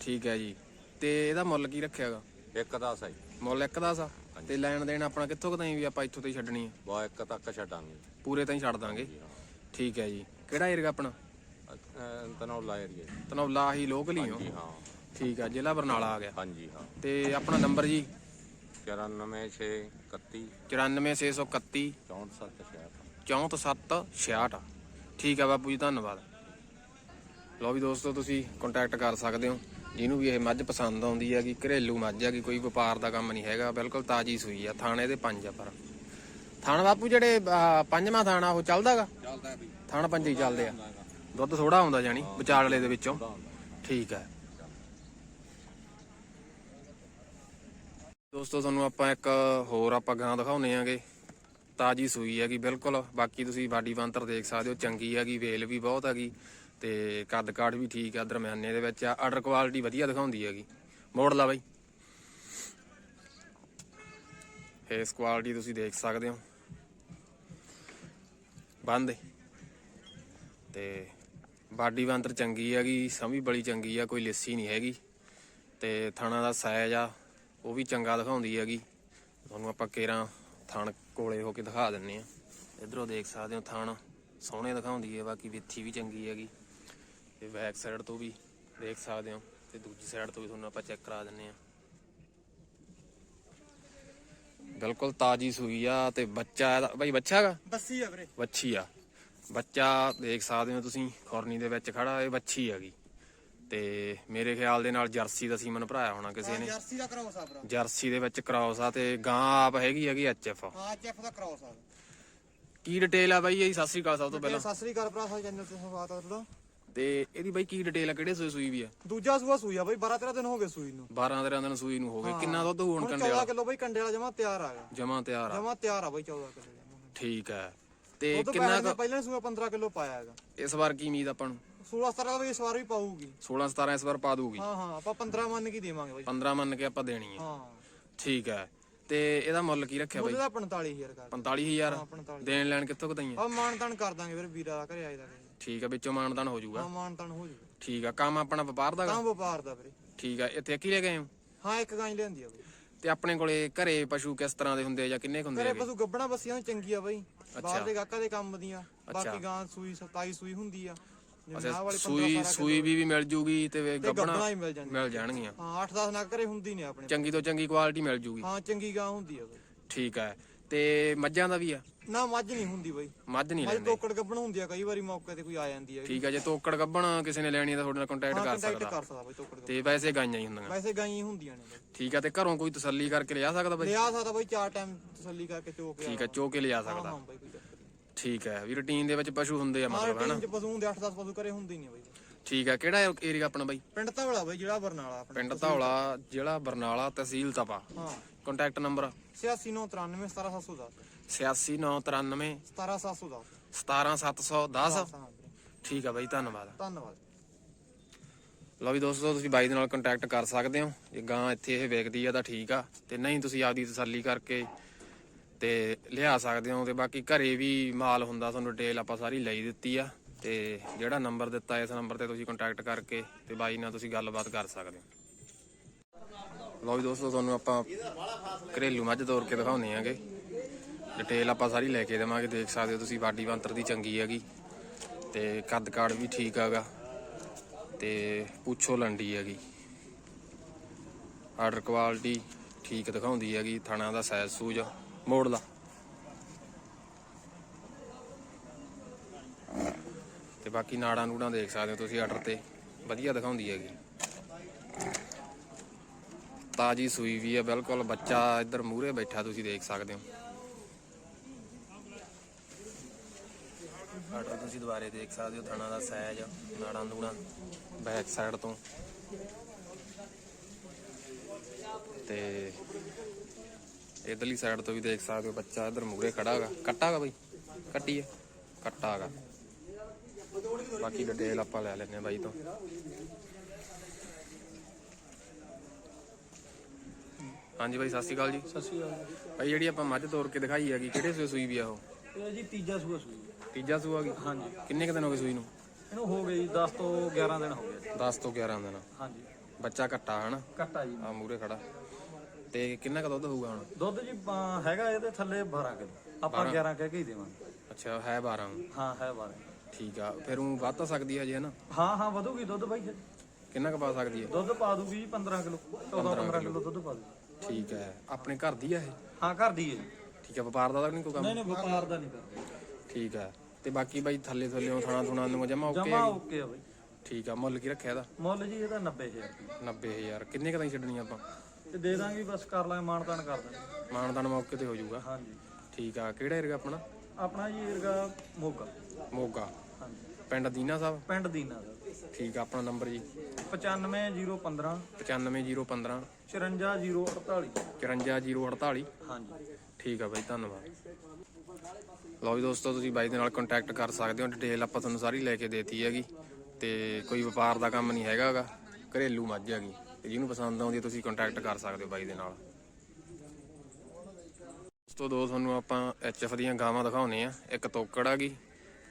ਠੀਕ ਹੈ ਜੀ। ਤੇ ਇਹਦਾ ਮੁੱਲ ਕੀ ਰੱਖਿਆਗਾ ਇੱਕ ਦਾ ਸਹੀ। ਮੁੱਲ ਇੱਕ ਦਾ ਸਾ? ਤੇ ਲੈਣ ਦੇਣ ਆਪਣਾ ਕਿੱਥੋਂ ਕਦਾਈ ਵੀ ਆਪਾਂ ਇੱਥੋਂ ਤੇ ਛੱਡਣੀ ਆ? ਬਾ ਇੱਕ ਤੱਕ ਛੱਡਾਂਗੇ। ਪੂਰੇ ਤਾਂ ਹੀ ਛੱਡ ਦਾਂਗੇ। ਠੀਕ ਹੈ ਜੀ। ਕਿਹੜਾ ਏਰੀਆ ਆਪਣਾ? ਤਨੌਲਾ ਏਰੀਆ ਜੀ। ਤਨੌਲਾ ਹੀ ਲੋਕਲ ਹੀ? ਹੋ ਜੀ ਹਾਂ। ਠੀਕ ਆ ਜ਼ਿਲ੍ਹਾ ਬਰਨਾਲਾ ਆ ਗਿਆ। ਹਾਂਜੀ ਹਾਂ। ਤੇ ਆਪਣਾ ਨੰਬਰ ਜੀ? 94 6 31 94631 64 66 64766 ਠੀਕ ਆ ਬਾਪੂ ਜੀ ਧੰਨਵਾਦ। ਲਓ ਵੀ ਦੋਸਤੋ ਤੁਸੀਂ ਕੰਟੈਕਟ ਕਰ ਸਕਦੇ ਹੋ। ਜਿਹਨੂੰ ਵੀ ਇਹ ਮੱਝ ਪਸੰਦ ਆਉਂਦੀ ਹੈਗੀ ਘਰੇਲੂ ਮੱਝ ਹੈਗੀ ਕੋਈ ਵਪਾਰ ਦਾ ਕੰਮ ਨਹੀਂ ਹੈਗਾ ਬਿਲਕੁਲ ਤਾਜੀ ਸੂਈ ਆ ਥਾਣੇ ਦੇ ਪੰਜ ਆ ਪਰ। ਥਾਣ ਬਾਪੂ ਜਿਹੜੇ ਆਹ, ਪੰਜਵਾਂ ਥਾਣਾ ਉਹ ਚੱਲਦਾਗਾ ਚੱਲਦਾ ਵੀ ਥਾਣ ਪੰਜੇ ਹੀ ਚੱਲਦੇ ਆ। ਦੁੱਧ ਥੋੜਾ ਆਉਂਦਾ ਜਾਨੀ ਵਿਚਾਲਲੇ ਦੇ ਵਿੱਚੋਂ। ਠੀਕ ਹੈ। ਦੋਸਤੋ, ਤੁਹਾਨੂੰ ਆਪਾਂ ਇੱਕ ਹੋਰ ਆਪਾਂ ਗਾਂ ਦਿਖਾਉਨੇ ਆਂਗੇ ਤਾਜੀ ਸੂਈ ਹੈਗੀ, ਬਿਲਕੁਲ। ਬਾਕੀ ਤੁਸੀਂ ਬਾਡੀ ਬੰਤਰ ਦੇਖ ਸਕਦੇ ਹੋ, ਚੰਗੀ ਹੈਗੀ, ਵੇਲ ਵੀ ਬਹੁਤ ਹੈਗੀ ਤੇ ਕੱਦ ਕਾਠ ਵੀ ਠੀਕ ਆ, ਦਰਮਿਆਨੇ ਦੇ ਵਿੱਚ ਆ ਆਰਡਰ ਕੁਆਲਿਟੀ ਵਧੀਆ ਦਿਖਾਉਂਦੀ ਹੈਗੀ। ਮੋੜ ਲਾ ਬਾਈ। ਫੇਸ ਕੁਆਲਿਟੀ ਤੁਸੀਂ ਦੇਖ ਸਕਦੇ ਹੋ। ਬੰਦ ਤੇ ਬਾਡੀ ਬੰਤਰ ਚੰਗੀ ਹੈਗੀ ਸਮੀ ਬੜੀ ਚੰਗੀ ਆ ਕੋਈ ਲਿੱਸੀ ਨਹੀਂ ਹੈਗੀ। ਤੇ ਥਾਣਾ ਦਾ ਸਾਈਜ਼ ਆ ਉਹ ਵੀ ਚੰਗਾ ਦਿਖਾਉਂਦੀ ਹੈਗੀ। ਤੁਹਾਨੂੰ ਆਪਾਂ ਕੇਰਾਂ ਥਣ ਕੋਲੇ ਹੋ ਕੇ ਦਿਖਾ ਦਿੰਨੇ ਆ। ਇਧਰੋਂ ਦੇਖ ਸਕਦੇ ਹੋ ਥਣ ਸੋਹਣੇ ਦਿਖਾਉਂਦੀ ਹੈ ਬਾਕੀ ਵਿੱਥੀ ਵੀ ਚੰਗੀ ਹੈਗੀ। ਤੇ ਬੈਕ ਸਾਈਡ ਤੋਂ ਵੀ ਦੇਖ ਸਕਦੇ ਹੋ ਤੇ ਦੂਜੀ ਸਾਈਡ ਤੋਂ ਵੀ ਤੁਹਾਨੂੰ ਆਪਾਂ ਚੈੱਕ ਕਰਾ ਦਿੰਨੇ ਆ। ਬਿਲਕੁਲ ਤਾਜੀ ਸੂਈ ਆ ਤੇ ਬੱਚਾ ਬਾਈ ਬੱਚਾ ਹੈਗਾ? ਬੱਸੀ ਆ ਵੀਰੇ। ਵੱਛੀ ਆ। ਬੱਚਾ ਦੇਖ ਸਕਦੇ ਹੋ ਤੁਸੀਂ ਖੁਰਨੀ ਦੇ ਵਿੱਚ ਖੜਾ ਇਹ ਵੱਛੀ ਹੈਗੀ। ਤੇ ਮੇਰੇ ਖਿਆਲ ਦੇ ਨਾਲ ਜਰਸੀ ਦਾ ਸੀਮਨ ਭਰਾਇਆ ਹੋਣਾ ਕਿਸੇ ਨੇ। ਜਰਸੀ ਦਾ ਕਰਾਉ ਸਾਬਰਾ ਜਰਸੀ ਦੇ ਵਿੱਚ ਕ੍ਰਾਸ ਆ ਤੇ ਗਾਂ ਆਪ ਹੈਗੀ ਹੈਗੀ ਐਚਐਫ ਹਾਂ ਚੈਫ ਦਾ ਕਰਾਉ ਸਾਬ ਕੀ ਡਿਟੇਲ ਆ ਬਾਈ ਇਹ ਸਤਿ ਸ੍ਰੀ ਅਕਾਲ ਸਭ ਤੋਂ ਪਹਿਲਾਂ। ਸਤਿ ਸ੍ਰੀ ਅਕਾਲ ਭਰਾ ਸਾਹਿਬ ਚੈਨਲ ਤੇ ਸਵਾਗਤ ਹੈ ਤੁਹਾਡਾ। ਤੇ ਇਹਦੀ ਬਾਈ ਕੀ ਡਿਟੇਲ ਆ? ਕਿਹੜੇ ਸੂਈ ਸੂਈ ਵੀ ਆ? ਦੂਜਾ ਸੂਆ ਸੂਈ ਆ ਬਈ 12 13 ਦਿਨ ਹੋ ਗਏ ਸੂਈ ਨੂੰ। 12 13 ਦਿਨ ਸੂਈ ਨੂੰ ਹੋ ਗਏ। ਕਿੰਨਾ ਦੁੱਧ ਹੋਣ ਕੰਡੇ 14 ਵਾਲਾ ਕਿਲੋ ਬਈ ਕੰਡੇ ਵਾਲਾ ਜਮਾ ਤਿਆਰ ਆ ਗਿਆ। ਜਮਾ ਤਿਆਰ ਆ। ਜਮਾ ਤਿਆਰ ਆ ਬਈ 14 ਕਿਲੋ ਠੀਕ ਹੈ। ਤੇ ਦੁੱਧ ਕਿੰਨਾ ਕਿੰਨਾ ਕੁ- ਪਹਿਲਾਂ ਸੂਆ 15 ਕਿਲੋ ਪਾਇਆ ਹੈਗਾ। ਇਸ ਵਾਰ ਕੀ ਉਮੀਦ ਆਪਾਂ ਨੂੰ? 16 17 ਦਾ ਵੀ ਇਸ ਵਾਰ ਵੀ ਪਾਊਗੀ। 16 17 ਇਸ ਵਾਰ ਪਾ ਦੂਗੀ। ਹਾਂ ਹਾਂ ਆਪਾਂ 15 ਮੰਨ ਕੇ ਦੇਵਾਂਗੇ ਬਈ। 15 ਮੰਨ ਕੇ ਆਪਾਂ ਦੇਣੀ ਹੈ ਹਾਂ। ਠੀਕ ਹੈ ਤੇ ਇਹਦਾ ਮੁੱਲ ਕੀ ਰੱਖਿਆ ਬਾਈ? ਉਹਦਾ 45000 ਕਰ 45000 ਹਾਂ 45 ਦੇਣ ਲੈਣ ਕਿੱਥੋਂ ਕਤਾਈਆਂ ਆ ਮਾਨਤਾਨ ਕਰ ਦਾਂਗੇ ਵੀਰ ਵੀਰਾ ਦਾ ਘਰੇ ਆਇਦਾ ਠੀਕ ਆ ਵਿੱਚੋਂ ਮਾਨਦਾਨ ਹੋ ਜਾਊਗਾ। ਹਾਂ ਮਾਨਤਾਨ ਹੋ ਜੂ ਠੀਕ ਆ ਕੰਮ ਆਪਣਾ ਵਪਾਰ ਦਾ ਗਾ? ਤਾਂ ਵਪਾਰ ਦਾ ਵੀਰੇ। ਠੀਕ ਆ ਇੱਥੇ ਕੀ ਲੈ ਗਏ ਹੋ? ਹਾਂ ਇੱਕ ਗਾਂ ਹੀ ਲਿਆਂਦੀ ਆ ਬਈ ਤੇ ਆਪਣੇ ਕੋਲੇ ਘਰੇ ਪਸ਼ੂ ਕਿਸ ਤਰ੍ਹਾਂ ਦੇ ਹੁੰਦੇ ਆ ਜਾਂ ਕਿੰਨੇ ਕੁ ਹੁੰਦੇ ਘਰੇ ਹੈਗੇ? ਪਸ਼ੂ ਗੱਬਣਾ ਬੱਸੀਆਂ ਚੰਗੀ ਆ ਬਈ। ਬਾਹਰ ਦੇ ਗਾਕਾਂ ਦੇ ਕੰਮ ਦੀਆਂ। ਬਾਕੀ ਗਾਂ ਸੂਈ 27 ਸੂਈ ਹੁੰਦੀ ਆ। ਅੱਛਾ ਵਾਲੀ 15 ਸੂਈ 17 ਸੂਈ ਵੀ ਵੀ ਮਿਲ ਜੂਗੀ ਤੇ ਗੱਬਣਾ ਹੀ ਮਿਲ ਜਾਂਦੀ ਮਿਲ ਜਾਣਗੀਆਂ। ਹਾਂ 8-10 ਨਗ ਘਰੇ ਹੁੰਦੀ ਨੇ ਆਪਣੇ ਚੰਗੀ ਤੋਂ ਚੰਗੀ ਕੁਆਲਿਟੀ ਮਿਲ ਜੂਗੀ। ਹਾਂ ਚੰਗੀ ਗਾਂ ਹੁੰਦੀ ਆ ਬਈ। ਠੀਕ ਆ ਤੇ ਮੱਝਾਂ ਦਾ ਵੀ ਆ? ਨਾ ਮੱਝ ਨਹੀਂ ਹੁੰਦੀ ਬਈ। ਮੱਝ ਨਹੀਂ ਮੱਝ ਲੈਂਦੇ। ਤੋਕੜ ਗੱਬਣ ਹੁੰਦੀ ਆ ਕਈ ਵਾਰੀ ਮੌਕੇ ਤੇ ਕੋਈ ਆ ਜਾਂਦੀ ਆ। ਠੀਕ ਆ ਜੇ ਤੋਕੜ ਗੱਬਣ ਕਿਸੇ ਨੇ ਲੈਣੀ ਆ ਤਾਂ ਤੁਹਾਡੇ ਨਾਲ ਕੰਟੈਕਟ ਕਰ ਕੰਟੈਕਟ ਸਕਦਾ। ਕਰ ਸਕਦਾ ਬਈ ਤੋਕੜ ਗੱਬਣ। ਤੇ ਵੈਸੇ ਗਾਈਆਂ ਹੀ ਹੁੰਦੀਆਂ। ਵੈਸੇ ਗਾਂ ਹੀ ਹੁੰਦੀਆਂ ਨੇ ਬਈ। ਠੀਕ ਆ ਤੇ ਘਰੋਂ ਕੋਈ ਤਸੱਲੀ ਕਰਕੇ ਲਿਆ ਸਕਦਾ ਬਾਈ? ਲਿਆ ਸਕਦਾ ਬਈ ਚਾਰ ਟਾਈਮ ਤਸੱਲੀ ਕਰਕੇ ਚੋਕ ਠੀਕ ਆ ਚੋ ਕੇ ਲਿਆ ਹਾਂ ਸਕਦਾ। ਬਈ ਕੋਈ ਚੱਕਰ ਨਹੀਂ। ਠੀਕ ਹੈ ਵੀ ਰੁਟੀਨ ਦੇ ਵਿੱਚ ਪਸ਼ੂ ਹੁੰਦੇ ਆ ਹਾਂ ਮਤਲਬ ਹਨਾ? ਟੀਮ ਚ ਪਸ਼ੂ ਹੁੰਦੇ 8-10 ਪਸ਼ੂ ਘਰੇ ਹੁੰਦੇ ਹੀ ਨਹੀਂ ਬਈ। ਠੀਕ ਆ ਕਿਹੜਾ ਏਰੀਆ ਆਪਣਾ ਬਾਈ? ਪਿੰਡ ਧਵਲਾ ਬਈ ਜਿਹੜਾ ਬਰਨਾਲਾ ਆਪਣਾ। ਪਿੰਡ ਧੌਲਾ ਜ਼ਿਲ੍ਹਾ ਬਰਨਾਲਾ ਤਹਿਸੀਲ ਤਪਾ। ਹਾਂ। ਕੰਟੈਕਟ ਨੰਬਰ 8693 17710 8693 17710 17710 ਹਾਂ ਵੀਰੇ। ਠੀਕ ਆ ਬਾਈ ਧੰਨਵਾਦ। ਧੰਨਵਾਦ। ਲਓ ਵੀ ਦੋਸਤੋ ਤੁਸੀਂ ਬਾਈ ਦੇ ਨਾਲ ਕੰਟੈਕਟ ਕਰ ਸਕਦੇ ਹੋ। ਜੇ ਗਾਂ ਇੱਥੇ ਇਹ ਵੇਚਦੀ ਆ ਤਾਂ ਠੀਕ ਆ। ਤੇ ਨਹੀਂ ਤੁਸੀਂ ਆਪਦੀ ਤਸੱਲੀ ਕਰਕੇ ਤੇ ਲਿਆ ਸਕਦੇ ਹੋ ਤੇ ਬਾਕੀ ਘਰੇ ਵੀ ਮਾਲ ਹੁੰਦਾ ਤੁਹਾਨੂੰ ਡਿਟੇਲ ਆਪਾਂ ਸਾਰੀ ਲਈ ਦਿੱਤੀ ਆ। ਤੇ ਜਿਹੜਾ ਨੰਬਰ ਦਿੱਤਾ ਇਸ ਨੰਬਰ ਤੇ ਤੁਸੀਂ ਕੰਟੈਕਟ ਕਰਕੇ ਤੇ ਬਾਈ ਨਾਲ ਤੁਸੀਂ ਗੱਲਬਾਤ ਕਰ ਸਕਦੇ ਹੋ। ਲਓ ਵੀ ਦੋਸਤੋ, ਤੁਹਾਨੂੰ ਆਪਾਂ ਘਰੇਲੂ ਮੱਝ ਤੋਰ ਕੇ ਦਿਖਾਉਂਦੇ ਆਂਗੇ। ਡਿਟੇਲ ਆਪਾਂ ਸਾਰੀ ਲੈ ਕੇ ਦੇਵਾਂਗੇ, ਦੇਖ ਸਕਦੇ ਹੋ ਤੁਸੀਂ ਬਾਡੀ ਬੰਤਰ ਦੀ ਚੰਗੀ ਹੈਗੀ। ਤੇ ਕੱਦ ਕਾੜ ਵੀ ਠੀਕ ਹੈਗਾ। ਤੇ ਪੁੱਛੋ ਲੰਡੀ ਹੈਗੀ। ਆਰਡਰ ਕੁਆਲਿਟੀ ਠੀਕ ਦਿਖਾਉਂਦੀ ਹੈਗੀ, ਥਣਾ ਦਾ ਸਾਈਜ਼ ਸੂਜ ਮੋੜ ਲਾ ਤੇ ਬਾਕੀ ਨਾੜਾਂ ਨੂੜਾਂ ਦੇਖ ਸਕਦੇ ਹੋ ਤੁਸੀਂ ਆਰਡਰ ਤੇ। ਵਧੀਆ ਦਿਖਾਉਂਦੀ ਹੈਗੀ। ਤਾਜੀ ਸੂਈ ਵੀ ਹੈ, ਬਿਲਕੁਲ ਬੱਚਾ ਇੱਧਰ ਮੂਹਰੇ ਬੈਠਾ ਤੁਸੀਂ ਦੇਖ ਸਕਦੇ ਹੋ। ਆਰਡਰ ਤੁਸੀਂ ਦੁਬਾਰੇ ਦੇਖ ਸਕਦੇ ਹੋ, ਥਣਾ ਦਾ ਸਾਈਜ਼, ਨਾੜਾਂ ਨੂੜਾਂ, ਬੈਕ ਸਾਈਡ ਤੋਂ। ਤੇ ਇਧਰਲੀ ਸਾਈਡ ਤੋਂ ਵੀ ਦੇਖ ਸਕਦੇ ਹੋ, ਬੱਚਾ ਇਧਰ ਮੂਹਰੇ ਖੜਾ ਹੈਗਾ। ਕੱਟਾ ਹੈਗਾ ਬਈ? ਕੱਟੀ ਹੈ? ਕੱਟਾ ਹੈਗਾ ਬਾਕੀ ਡਿਟੇਲ ਆਪਾਂ ਲੈ ਲੈਨੇ ਆ ਬਾਈ ਤੋਂ। ਹਾਂਜੀ ਬਾਈ ਸਤਿ ਸ਼੍ਰੀ ਅਕਾਲ ਜੀ। ਸਤਿ ਸ਼੍ਰੀ ਅਕਾਲ ਬਾਈ ਜਿਹੜੀ ਆਪਾਂ ਮੱਝ ਤੋਰ ਕੇ ਦਿਖਾਈ ਹੈਗੀ ਕਿਹੜੇ ਸੂਏ ਸੂਈ ਵੀ ਆ ਉਹ? ਇਹ ਜੀ ਤੀਜਾ ਸੂਆ ਸੂਈ। ਤੀਜਾ ਸੂਆ ਗਈ ਹਾਂਜੀ। ਕਿੰਨੇ ਕੁ ਦਿਨ ਹੋ ਗਏ ਸੂਈ ਨੂੰ? ਇਹਨੂੰ ਹੋ ਗਈ 10 ਤੋਂ 11 ਦਿਨ ਹੋ ਗਏ। 10 ਤੋਂ 11 ਦਿਨ। ਹਾਂਜੀ। ਬੱਚਾ ਘੱਟਾ ਹਨਾ? ਕੱਟਾ ਜੀ। ਆ ਮੂਰੇ ਖੜਾ। ਤੇ ਕਿੰਨਾ ਕੁ ਦੁੱਧ ਹੋਊਗਾ ਹੁਣ? ਦੁੱਧ ਜੀ ਹੈਗਾ ਇਹਦੇ ਥੱਲੇ 12 ਕਿਲੋ। ਆਪਾਂ 11 ਕਹਿ ਕੇ ਹੀ ਦੇਵਾਂਗੇ। ਅੱਛਾ ਹੈ 12 ਹਾਂ ਹੈ 12 ਠੀਕ ਆ ਫਿਰ ਉਹ ਵੱਧ ਤਾਂ ਸਕਦੀ ਹੈ ਜੇ ਹਨਾ? ਹਾਂ ਹਾਂ ਵਧੂਗੀ ਦੁੱਧ ਬਾਈ ਫਿਰ। ਕਿੰਨਾ ਕੁ ਪਾ ਸਕਦੀ ਹੈ ਦੁੱਧ ਪਾ ਦੂਗੀ ਜੀ 15 ਕਿਲੋ 14 15 ਕਿਲੋ। ਦੁੱਧ ਪਾ ਦੂਗੀ। ਠੀਕ ਹੈ ਆਪਣੇ ਘਰ ਦੀ ਆ ਇਹ? ਹਾਂ ਘਰ ਦੀ ਹੈ ਠੀਕ ਹੈ ਵਪਾਰ ਦਾ ਤਾਂ ਨਹੀਂ ਕੋਈ ਕੰਮ? ਨਹੀਂ ਨਹੀਂ ਵਪਾਰ ਦਾ ਨਹੀਂ ਕਰਦੇ। ਠੀਕ ਹੈ ਤੇ ਬਾਕੀ ਬਾਈ ਥੱਲੇ ਥੱਲੇ ਥਾਣਾ ਥੁਣਾ ਨੂੰ ਜਮਾ ਓਕੇ ਜਮਾ ਓਕੇ ਆ ਬਾਈ। ਠੀਕ ਆ ਮੁੱਲ ਕੀ ਰੱਖਿਆ ਇਹਦਾ? ਮੁੱਲ ਜੀ ਇਹਦਾ 90000 ਰੁਪਏ 90000 ਕਿੰਨੇ ਕਦਾਂ ਛੱਡਣੀ ਆਪਾਂ? ਤੇ ਦੇ ਦਾਂਗੇ ਬਸ ਕਰ ਲਾਂਗੇ ਮਾਨਤਾਨ ਕਰ ਦਾਂਗੇ। ਮਾਨਦਾਨ ਮੌਕੇ ਤੇ ਹੋ ਜਾਊਗਾ। ਹਾਂਜੀ। ਠੀਕ ਆ ਕਿਹੜਾ ਏਰੀਆ ਆਪਣਾ? ਆਪਣਾ ਜੀ ਏਰਗਾ ਮੋਗਾ। ਮੋਗਾ। ਹਾਂਜੀ। ਪਿੰਡ ਦੀਨਾ ਸਾਹਿਬ? ਪਿੰਡ ਦੀਨਾ ਦਾ। ਠੀਕ ਆ ਆਪਣਾ ਨੰਬਰ ਜੀ। 95015 95015 54048 54048 ਹਾਂਜੀ। ਠੀਕ ਆ ਬਾਈ ਧੰਨਵਾਦ। ਲਓ ਜੀ ਦੋਸਤੋ ਤੁਸੀਂ ਬਾਈ ਦੇ ਨਾਲ ਕੰਟੈਕਟ ਕਰ ਸਕਦੇ ਹੋ। ਡਿਟੇਲ ਆਪਾਂ ਤੁਹਾਨੂੰ ਸਾਰੀ ਲੈ ਕੇ ਦੇਤੀ ਹੈਗੀ। ਤੇ ਕੋਈ ਵਪਾਰ ਦਾ ਕੰਮ ਨਹੀਂ ਹੈਗਾਗਾ ਘਰੇਲੂ ਮੱਝ ਹੈਗੀ। ਤੇ ਜਿਹਨੂੰ ਪਸੰਦ ਆਉਂਦੀ ਤੁਸੀਂ ਕੰਟੈਕਟ ਕਰ ਸਕਦੇ ਹੋ ਬਾਈ ਦੇ ਨਾਲ। ਦੋਸਤੋ ਦੋ ਤੁਹਾਨੂੰ ਆਪਾਂ ਐਚਐਫ ਦੀਆਂ ਗਾਵਾਂ ਦਿਖਾਉਨੇ ਆ ਇੱਕ ਤੋਕੜ ਹੈਗੀ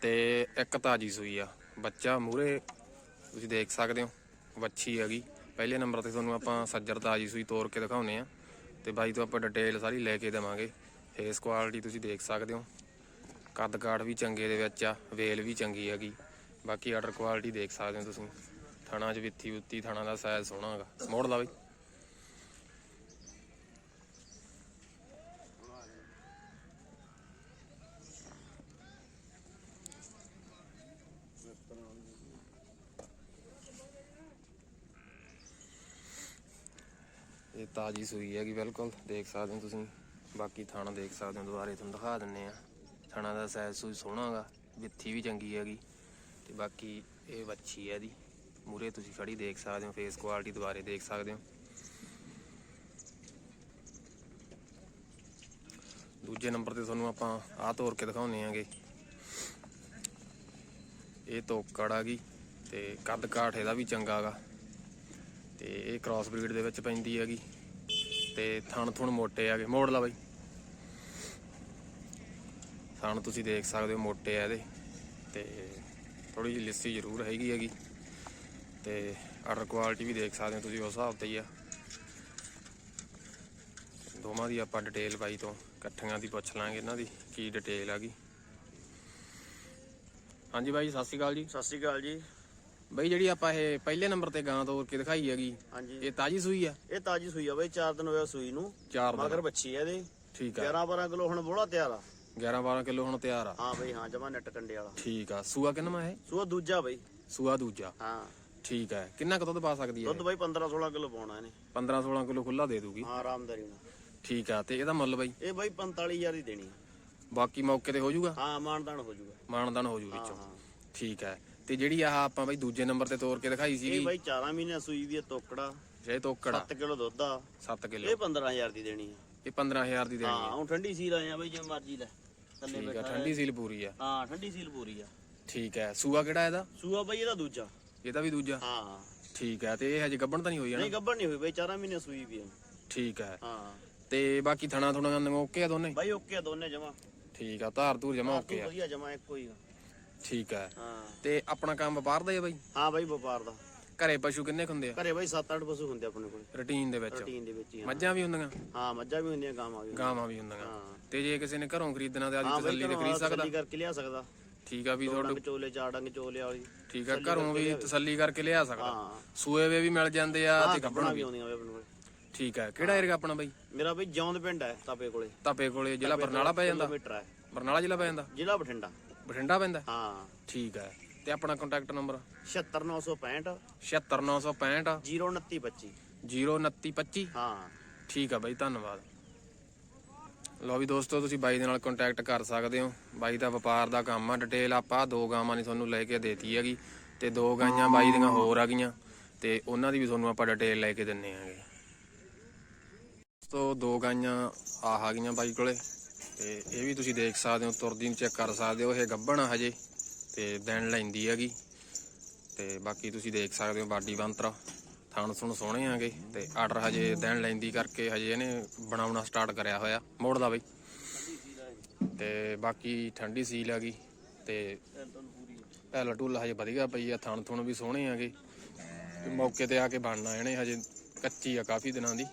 ਤੇ ਇੱਕ ਤਾਜੀ ਸੂਈ ਆ। ਬੱਚਾ ਮੂਰੇ ਤੁਸੀਂ ਦੇਖ ਸਕਦੇ ਹੋ, ਵੱਛੀ ਹੈਗੀ ਪਹਿਲੇ ਨੰਬਰ ਤੇ ਤੁਹਾਨੂੰ ਆਪਾਂ ਸੱਜਰ ਤਾਜੀ ਸੂਈ ਤੋੜ ਕੇ ਦਿਖਾਉਨੇ ਆ। ਤੇ ਬਾਈ ਤੋਂ ਆਪਾਂ ਡਿਟੇਲ ਸਾਰੀ ਲੈ ਕੇ ਦੇਵਾਂਗੇ। ਫੇਸ ਕੁਆਲਿਟੀ ਤੁਸੀਂ ਦੇਖ ਸਕਦੇ ਹੋ। ਕੱਦ ਕਾਠ ਵੀ ਚੰਗੇ ਦੇ ਵਿੱਚ ਆ, ਵੇਲ ਵੀ ਚੰਗੀ ਹੈਗੀ ਬਾਕੀ ਆਰਡਰ ਕੁਆਲਿਟੀ ਦੇਖ ਸਕਦੇ ਹੋ ਤੁਸੀਂ। ਥਣਾ 'ਚ ਵਿੱਥੀ ਉੱਤੀ ਥਣਾ ਦਾ ਸਾਈਜ਼ ਸੋਹਣਾ ਹੈਗਾ। ਮੋੜ ਲਾ ਬਈ। ਤਾਜੀ ਸੂਈ ਹੈਗੀ ਬਿਲਕੁਲ, ਦੇਖ ਸਕਦੇ ਹੋ ਤੁਸੀਂ। ਬਾਕੀ ਥਾਣਾ ਦੇਖ ਸਕਦੇ ਹੋ, ਦੁਬਾਰੇ ਤੁਹਾਨੂੰ ਦਿਖਾ ਦਿੰਨੇ ਆ। ਥਾਣਾ ਦਾ ਸਾਈਜ਼ ਸੂਈ ਸੋਹਣਾ ਹੈਗਾ ਵਿੱਥੀ ਵੀ ਚੰਗੀ ਹੈਗੀ। ਤੇ ਬਾਕੀ ਇਹ ਵੱਛੀ ਹੈ ਇਹਦੀ। ਮੂਰੇ ਤੁਸੀਂ ਖੜੀ ਦੇਖ ਸਕਦੇ ਹੋ ਫੇਸ ਕੁਆਲਿਟੀ ਦੁਬਾਰੇ ਦੇਖ ਸਕਦੇ ਹੋ। ਦੂਜੇ ਨੰਬਰ ਤੇ ਤੁਹਾਨੂੰ ਆਪਾਂ ਆਹ ਤੋਰ ਕੇ ਦਿਖਾਉਨੇ ਆਂਗੇ। ਇਹ ਤੋਕੜ ਆ ਗਈ ਤੇ ਕੱਦ ਕਾਠ ਇਹਦਾ ਵੀ ਚੰਗਾ ਹੈਗਾ ਤੇ ਇਹ ਕ੍ਰਾਸ ਬਰੀਡ ਦੇ ਵਿੱਚ ਪੈਂਦੀ ਹੈਗੀ। ਤੇ ਥਣ ਥੁਣ ਮੋਟੇ ਹੈਗੇ। ਮੋੜ ਲਾ ਬਾਈ। ਥਣ ਤੁਸੀਂ ਦੇਖ ਸਕਦੇ ਹੋ ਮੋਟੇ ਆ ਇਹਦੇ। ਤੇ ਥੋੜੀ ਜਿਹੀ ਲਿੱਸੀ ਜ਼ਰੂਰ ਹੈਗੀ ਹੈਗੀ। ਤੇ ਆਰਡਰ ਕੁਆਲਿਟੀ ਵੀ ਦੇਖ ਸਕਦੇ ਹੋ ਤੁਸੀਂ, ਉਸ ਹਿਸਾਬ ਤੇ ਹੀ ਆ। ਦੋਵਾਂ ਦੀ ਆਪਾਂ ਡਿਟੇਲ ਬਾਈ ਤੋਂ, ਇਕੱਠੀਆਂ ਦੀ ਪੁੱਛ ਲਾਂਗੇ ਇਹਨਾਂ ਦੀ, ਕੀ ਡਿਟੇਲ ਹੈਗੀ। ਹਾਂਜੀ ਬਾਈ, ਸਤਿ ਸ਼੍ਰੀ ਅਕਾਲ ਜੀ। ਸਤਿ ਸ਼੍ਰੀ ਅਕਾਲ ਜੀ। ਬਾਈ ਜਿਹੜੀ ਆਪਾਂ ਇਹ ਪਹਿਲੇ ਨੰਬਰ ਤੇ ਗਾਂ ਤੋਰ ਕੇ ਦਿਖਾਈ ਹੈਗੀ ਹਾਂਜੀ। ਇਹ ਤਾਜੀ ਸੂਈ ਆ? ਇਹ ਤਾਜੀ ਸੂਈ ਆ ਬਈ 4 ਦਿਨ ਹੋਇਆ ਸੂਈ ਨੂੰ। ਚਾਰ ਮਗਰ ਬੱਚੀ ਆ ਇਹਦੇ। ਠੀਕ ਆ। 11 12 ਕਿਲੋ ਹੁਣ ਬੋਲਾ ਤਿਆਰ ਆ। 11 12 ਕਿਲੋ ਹੁਣ ਤਿਆਰ ਆ। ਹਾਂ ਬਈ ਹਾਂ ਜਮਾ ਨੈਟ ਕੰਡੇ ਵਾਲਾ। ਠੀਕ ਆ। ਸੂਆ ਕਿੰਨਾ ਹੈ ਸੂਆ ਦੂਜਾ ਬਈ। ਸੂਆ ਦੂਜਾ। ਹਾਂ। ਠੀਕ ਹੈ ਕਿੰਨਾ ਕੁ ਦੁੱਧ ਪਾ ਸਕਦੀ ਹੈ ਦੁੱਧ ਬਈ 15 16 ਕਿਲੋ ਪਾਉਣਾ ਇਹਨੇ। 15 16 ਕਿਲੋ ਖੁੱਲਾ ਦੇ ਦੂਗੀ। ਹਾਂ ਆਰਾਮਦਾਰੀ ਨਾਲ। ਠੀਕ ਆ। ਤੇ ਇਹਦਾ ਮੁੱਲ ਬਾਈ? ਇਹ ਬਈ 45000 ਦੀ ਦੇਣੀ ਆ। ਬਾਕੀ ਮੌਕੇ ਤੇ ਹੋ ਜਾਊਗਾ ਹਾਂ ਮਾਨਦਾਨ ਹੋ ਜਾਊਗਾ ਮਾਨਦਾਨ ਹੋ ਜੂ ਵਿੱਚੋਂ। ਹਾਂ ਠੀਕ ਹੈ ਤੇ ਜਿਹੜੀ ਆਹ ਆਪਾਂ ਬਾਈ ਦੂਜੇ ਨੰਬਰ ਤੇ ਤੋਰ ਕੇ ਦਿਖਾਈ ਇਹ ਸੀਗੀ। ਬਈ 4 ਮਹੀਨੇ ਸੂਈ ਆ ਤੋਕੜਾ। ਜੇ ਤੋਕੜਾ। 7 ਕਿਲੋ ਦੁੱਧ ਆ। 7 ਕਿਲੋ। ਇਹ 15000 ਦੀ ਦੇਣੀ ਆ। ਇਹ 15000 ਦੀ ਦੇਣੀ ਹਾਂ ਹੈ ਹੁਣ ਠੰਡੀ ਸੀਲ ਆਏ ਆ ਬਈ ਜਿਵੇਂ ਮਰਜ਼ੀ ਲੈ। ਥੱਲੇ ਠੀਕ ਆ ਬੈਠਾ ਠੰਡੀ ਸੀਲ ਪੂਰੀ ਆ। ਹਾਂ ਠੰਡੀ ਸੀਲ ਪੂਰੀ ਆ। ਠੀਕ ਹੈ ਸੂਆ ਕਿਹੜਾ ਇਹਦਾ? ਸੂਆ ਬਈ ਇਹਦਾ ਦੂਜਾ। ਇਹਦਾ ਵੀ ਦੂਜਾ? ਹਾਂ। ਠੀਕ ਹੈ ਤੇ ਇਹ ਹਜੇ ਗੱਬਣ ਤਾਂ ਨਹੀਂ ਹੋਈ ਨਹੀਂ ਗੱਭਣ ਨਹੀਂ ਹੋਈ ਬਈ 4 ਮਹੀਨੇ ਸੂਈ ਵੀ ਆ। ਠੀਕ ਹੈ ਹਾਂ। ਤੇ ਬਾਕੀ ਥਣਾ ਥੁਣਾ ਓਕੇ ਆ ਦੋਨੇ? ਬਾਈ ਓਕੇ ਆ ਦੋਨੇ ਜਮਾ। ਠੀਕ ਆ ਧਾਰ ਧੂਰ ਜਮਾ ਓਕੇ ਆ। ਵਧੀਆ ਜਮਾ ਇੱਕੋ ਹੀ ਆ। ਠੀਕ ਹੈ। ਹਾਂ। ਤੇ ਆਪਣਾ ਕੰਮ ਵਪਾਰ ਦਾ ਹੀ ਆ ਬਾਈ? ਹਾਂ ਬਾਈ ਵਪਾਰ ਦਾ। ਘਰੇ ਪਸ਼ੂ ਕਿੰਨੇ ਕੁ ਹੁੰਦੇ ਆ? ਘਰੇ ਬਾਈ 7-8 ਪਸ਼ੂ ਹੁੰਦੇ ਆਪਣੇ ਕੋਲ। ਰੁਟੀਨ ਦੇ ਵਿੱਚ। ਰੂਟੀਨ ਦੇ ਵਿੱਚ ਹੀ ਹਾਂ। ਮੱਝਾਂ ਵੀ ਹੁੰਦੀਆਂ? ਹਾਂ ਮੱਝਾਂ ਵੀ ਹੁੰਦੀਆਂ ਗਾਵਾਂ ਵੀ। ਗਾਵਾਂ ਵੀ ਹੁੰਦੀਆਂ। ਹਾਂ। ਤੇ ਜੇ ਕਿਸੇ ਨੇ ਘਰੋਂ ਖਰੀਦਣਾ ਤੇ ਹਾਂ ਬਾਈ ਤਸੱਲੀ ਤੇ ਖਰੀਦ ਸਕਦਾ? ਤਸੱਲੀ ਕਰਕੇ ਲਿਆ ਸਕਦਾ। ਠੀਕ ਆ ਵੀ ਦੋ ਤੁਹਾਡੇ ਡੰਗ ਚੋਲੇ ਚਾਰ ਡੰਗ ਚੋਲੇ ਵਾਲੀ। ਠੀਕ ਆ ਘਰੋਂ ਵੀ ਤਸੱਲੀ ਕਰਕੇ ਲਿਆ ਸਕਦਾ। ਹਾਂ। ਸੂਏ ਵੇ ਵੀ ਮਿਲ ਜਾਂਦੇ ਆ ਹਾਂ ਤੇ ਗੱਬਣਾ ਵੀ। ਵੀ ਆਉਂਦੀਆਂ ਬਾਈ ਆਪਣੇ ਕੋਲ। ਠੀਕ ਆ। ਕਿਹੜਾ ਏਰੀਆ ਆਪਣਾ ਬਾਈ? ਮੇਰਾ ਬਈ ਜੌਂਦ ਪਿੰਡ ਹੈ ਤਾਪੇ ਕੋਲੇ। ਤਾਪੇ ਕੋਲੇ ਜ਼ਿਲ੍ਹਾ ਬਰਨਾਲਾ ਪੈ ਜਾਂਦਾ? ਕਿਲੋਮੀਟਰ ਹੈ। ਬਰਨਾਲਾ ਜ਼ਿਲ੍ਹਾ ਪੈ ਜਾਂਦਾ? ਜ਼ਿਲ੍ਹਾ ਬਠਿੰਡਾ। ਬਠਿੰਡਾ ਪੈਂਦਾ? ਹਾਂ। ਠੀਕ ਹੈ। ਤੇ ਆਪਣਾ ਕੰਟੈਕਟ ਨੰਬਰ 76965 76965 02925 02925 ਹਾਂ। ਠੀਕ ਆ ਬਾਈ ਧੰਨਵਾਦ। ਲਓ ਵੀ ਦੋਸਤੋ ਤੁਸੀਂ ਬਾਈ ਦੇ ਨਾਲ ਕੰਟੈਕਟ ਕਰ ਸਕਦੇ ਹੋ। ਬਾਈ ਦਾ ਵਪਾਰ ਦਾ ਕੰਮ ਆ ਡਿਟੇਲ ਆਪਾਂ ਦੋ ਗਾਵਾਂ ਨੇ ਤੁਹਾਨੂੰ ਲੈ ਕੇ ਦੇਤੀ ਹੈਗੀ। ਤੇ ਦੋ ਗਾਈਆਂ ਬਾਈ ਦੀਆਂ ਹੋਰ ਆ ਗਈਆਂ। ਤੇ ਉਹਨਾਂ ਦੀ ਵੀ ਤੁਹਾਨੂੰ ਆਪਾਂ ਡਿਟੇਲ ਲੈ ਕੇ ਦਿੰਨੇ ਆਂਗੇ। ਦੋਸਤੋ ਦੋ ਗਾਈਆਂ ਆਹ ਆ ਗਈਆਂ ਬਾਈ ਕੋਲੇ। ਤੇ ਇਹ ਵੀ ਤੁਸੀਂ ਦੇਖ ਸਕਦੇ ਹੋ, ਤੁਰਦੀ ਨੂੰ ਚੈੱਕ ਕਰ ਸਕਦੇ ਹੋ, ਇਹ ਗੱਭਣ ਆ ਹਜੇ, ਤੇ ਦੇਣ ਲੈਂਦੀ ਹੈਗੀ। ਤੇ ਬਾਕੀ ਤੁਸੀਂ ਦੇਖ ਸਕਦੇ ਹੋ ਬਾਡੀ ਬੰਤਰਾ, ਥਣ ਸੁਣ ਸੋਹਣੇ ਆਗੇ ਤੇ ਆਰਡਰ ਹਜੇ ਦੇਣ ਲੈਂਦੀ ਕਰਕੇ ਹਜੇ ਇਹਨੇ ਬਣਾਉਣਾ ਸਟਾਰਟ ਕਰਿਆ ਹੋਇਆ ਮੋੜਦਾ ਬਈ। ਤੇ ਬਾਕੀ ਠੰਡੀ ਸੀਲ ਹੈਗੀ, ਤੇ ਪਹਿਲਾ ਟੂਲ ਹਜੇ ਵਧੀਆ ਪਈ ਆ, ਥਣ ਥੁਣ ਵੀ ਸੋਹਣੇ ਆਗੇ ਤੇ ਮੌਕੇ ਤੇ ਆ ਕੇ ਬਣਨਾ ਇਹਨੇ, ਹਜੇ ਕੱਚੀ ਆ ਕਾਫੀ ਦਿਨਾਂ ਦੀ।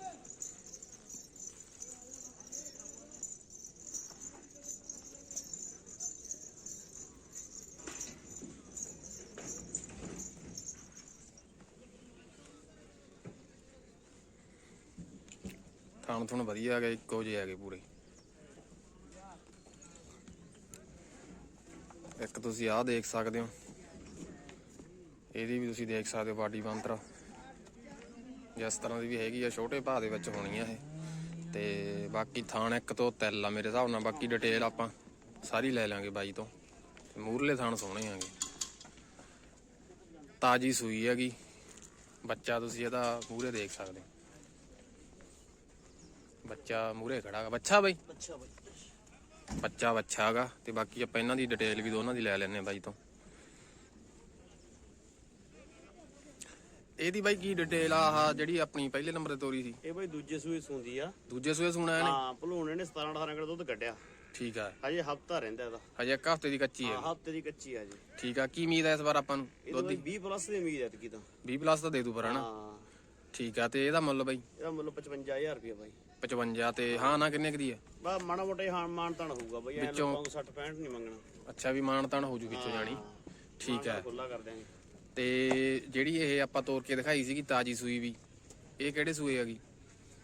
ਥਣ ਥੁਣ ਵਧੀਆ ਹੈਗੇ, ਇੱਕੋ ਜਿਹੇ ਹੈਗੇ ਪੂਰੇ। ਇੱਕ ਤੁਸੀਂ ਆਹ ਦੇਖ ਸਕਦੇ ਹੋ। ਇਹਦੀ ਵੀ ਤੁਸੀਂ ਦੇਖ ਸਕਦੇ ਹੋ ਬਾਡੀ ਬੰਤਰਾ। ਜਿਸ ਤਰ੍ਹਾਂ ਦੀ ਵੀ ਹੈਗੀ ਆ, ਛੋਟੇ ਭਾਅ ਦੇ ਵਿੱਚ ਹੋਣੀ ਆ ਇਹ। ਤੇ ਬਾਕੀ ਥਾਣ ਇੱਕ ਤੋਂ ਤਿਲ ਆ ਮੇਰੇ ਹਿਸਾਬ ਨਾਲ, ਬਾਕੀ ਡਿਟੇਲ ਆਪਾਂ ਸਾਰੀ ਲੈ ਲਾਂਗੇ ਬਾਈ ਤੋਂ। ਤੇ ਮੂਰਲੇ ਥਾਣ ਸੋਹਣੇ ਆਂਗੇ ਤਾਜੀ ਸੂਈ ਹੈਗੀ। ਬੱਚਾ ਤੁਸੀਂ ਇਹਦਾ ਮੂਰੇ ਦੇਖ ਸਕਦੇ ਹੋ। ਬੱਚਾ ਮੂਰੇ ਖੜਾ ਹੈਗਾ ਬੱਚਾ ਬਾਈ। ਅੱਛਾ ਬਾਈ ਬੱਚਾ ਬੱਚਾ ਹੈਗਾ ਤੇ ਬਾਕੀ ਆਪਾਂ ਇਹਨਾਂ ਦੀ ਡਿਟੇਲ ਵੀ ਦੋਨਾਂ ਦੀ ਲੈ ਲੈਣੇ ਬਾਈ ਤੋਂ। ਇਹਦੀ ਬਾਈ ਕੀ ਡਿਟੇਲ ਆ? ਆਹ ਜਿਹੜੀ ਆਪਣੀ ਪਹਿਲੇ ਨੰਬਰ ਤੇ ਤੋਰੀ ਸੀ। ਇਹ ਬਾਈ ਦੂਜੇ ਸੂਏ ਸੂੰਦੀ ਆ। ਦੂਜੇ ਸੂਏ ਸੁਣਾ ਇਹਨੇ? ਹਾਂ ਭਲੂਣ ਇਹਨੇ 17 18 ਕਿਲੋ ਦੁੱਧ ਕੱਢਿਆ। ਠੀਕ ਆ। ਹਜੇ ਹਫਤਾ ਰਹਿੰਦਾ ਇਹਦਾ। ਹਜੇ ਇੱਕ ਹਫ਼ਤੇ ਦੀ ਕੱਚੀ ਹੈ ਹਾਂ ਹਫ਼ਤੇ ਦੀ ਕੱਚੀ ਆ ਜੀ ਠੀਕ ਆ। ਕੀ ਉਮੀਦ ਹੈ ਇਸ ਵਾਰ ਆਪਾਂ ਨੂੰ ਇਹਦਾ ਦੁੱਧ ਦੀ? ਬਾਈ 20 ਪਲੱਸ ਦੀ ਉਮੀਦ ਹੈ ਤਕੀ ਤਾਂ। 20 ਪਲੱਸ ਤਾਂ ਦੇ ਦੂ ਪਰ ਹਨਾ? ਹਾਂ। ਠੀਕ ਆ। ਤੇ ਇਹਦਾ ਮੁੱਲ ਬਾਈ? ਇਹਦਾ ਮੁੱਲ 55000 ਰੁਪਏ ਬਾਈ। 55 ਤੇ ਹਾਂ ਨਾ ਕਿੰਨੇ ਕੁ ਦੀ ਹੈ ਬਾ ਮਾੜਾ ਮੋਟਾ ਹੀ ਮਾਨ ਤਾਣ ਹੋਊਗਾ ਬਾਈ ਐ ਵਿੱਚੋਂ- 60 65 ਨਹੀਂ ਮੰਗਣਾ। ਅੱਛਾ ਵੀ ਮਾਨ ਤਾਨ ਹੋ ਜੂ ਵਿੱਚੋਂ ਜਾਣੀ। ਠੀਕ ਹੈ। ਖੁੱਲਾ ਕਰ ਦਿਆਂਗੇ। ਤੇ ਜਿਹੜੀ ਇਹ ਆਪਾਂ ਤੋਰ ਕੇ ਦਿਖਾਈ ਸੀਗੀ ਤਾਜੀ ਸੂਈ ਵੀ ਇਹ ਕਿਹੜੇ ਸੂਏ ਹੈਗੀ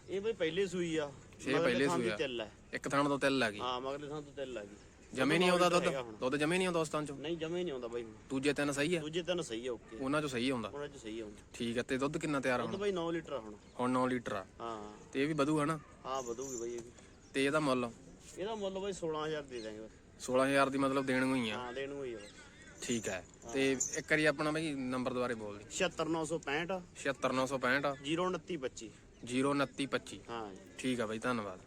ਇਹ ਬਈ ਪਹਿਲੇ ਸੂਈ ਆ ਇਹ ਪਹਿਲੇ ਥਾਂ ਦੀ ਸੂਈ ਆ। ਤਿੱਲ ਇੱਕ ਥਾਣ ਤੋਂ ਤਿਲ ਲੱਗੀ ਹਾਂ ਮਗਲੇ ਥਾਂ ਤੋਂ ਤਿੱਲ ਆ ਗਈ। ਜਮੇ ਨਹੀਂ ਆਉਂਦਾ ਦੁੱਧ। ਦੁੱਧ ਜਮੇ ਨਹੀਂ ਆਉਂਦਾ ਉਸ ਥਾਂ ਚੋਂ? ਨਹੀਂ ਜਮੇ ਨਹੀਂ ਆਉਂਦਾ ਬਾਈ। ਦੂਜੇ ਤਿੰਨ ਸਹੀ ਆ? ਦੂਜੇ ਤਿੰਨ ਸਹੀ ਆ ਓਕੇ ਉਹਨਾਂ ਚੋਂ ਸਹੀ ਆਉਂਦਾ? ਉਹਨਾਂ ਚ ਸਹੀ ਆਉਂਦਾ। ਠੀਕ ਹੈ ਤੇ ਦੁੱਧ ਕਿੰਨਾ ਤਿਆਰ ਆ ਦੁੱਧ ਬਾਈ 9 ਲੀਟਰ ਆ ਹੁਣ। ਹੁਣ 9 ਲੀਟਰ ਆ। ਹਾਂ। ਤੇ ਇਹ ਵੀ ਵਧੂਗਾ ਨਾ? ਹਾਂ ਵਧੂਗੀ ਬਾਈ ਇਹ ਵੀ। ਤੇ ਇਹਦਾ ਮੁੱਲ? ਇਹਦਾ ਮੁੱਲ ਬਾਈ 16000 ਦੇ ਦਾਂਗੇ ਬਸ। 16000 ਦੀ ਮਤਲਬ ਦੇਣ ਨੂੰ ਹੀ ਆ। ਹਾਂ ਦੇਣ ਨੂੰ ਹੀ ਆ ਠੀਕ ਹੈ। ਤੇ ਇੱਕ ਵਾਰੀ ਆਪਣਾ ਬਈ ਨੰਬਰ ਦੁਬਾਰੇ ਬੋਲ ਦੇ। 76965 76965 02925 02925 ਹਾਂ ਠੀਕ ਆ ਬਈ ਧੰਨਵਾਦ।